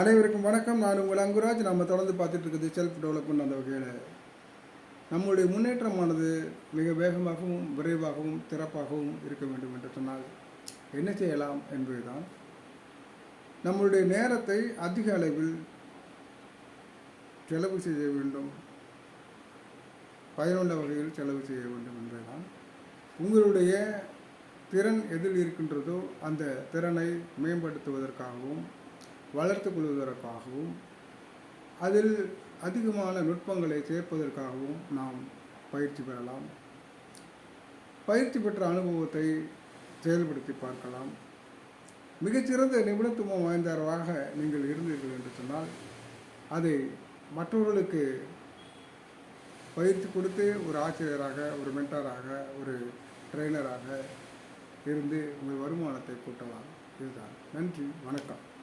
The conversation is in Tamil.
அனைவருக்கும் வணக்கம். நான் உங்கள் அங்குராஜ். நம்ம தொடர்ந்து பார்த்துட்டு இருக்குது செல்ஃப் டெவலப்மெண்ட் அந்த வகையில். நம்முடைய முன்னேற்றமானது மிக வேகமாகவும் விரைவாகவும் சிறப்பாகவும் இருக்க வேண்டும் என்று சொன்னால் என்ன செய்யலாம் என்பதுதான். நம்மளுடைய நேரத்தை அதிக அளவில் செலவு செய்ய வேண்டும். பயனுள்ள வகையில் செலவு செய்ய வேண்டும் என்பதுதான். உங்களுடைய திறன் எதில் இருக்கின்றதோ அந்த திறனை மேம்படுத்துவதற்காகவும் வளர்த்து கொள்வதற்காகவும் அதில் அதிகமான நுட்பங்களை சேர்ப்பதற்காகவும் நாம் பயிற்சி பெறலாம். பயிற்சி பெற்ற அனுபவத்தை செயல்படுத்தி பார்க்கலாம். மிகச்சிறந்த நிபுணத்துவம் வாய்ந்தவராக நீங்கள் இருந்தீர்கள் என்று சொன்னால் அதை மற்றவர்களுக்கு பயிற்சி கொடுத்து ஒரு ஆசிரியராக ஒரு மென்டராக ஒரு ட்ரெயினராக இருந்து உங்கள் வருமானத்தை கூட்டலாம். இதுதான். நன்றி. வணக்கம்.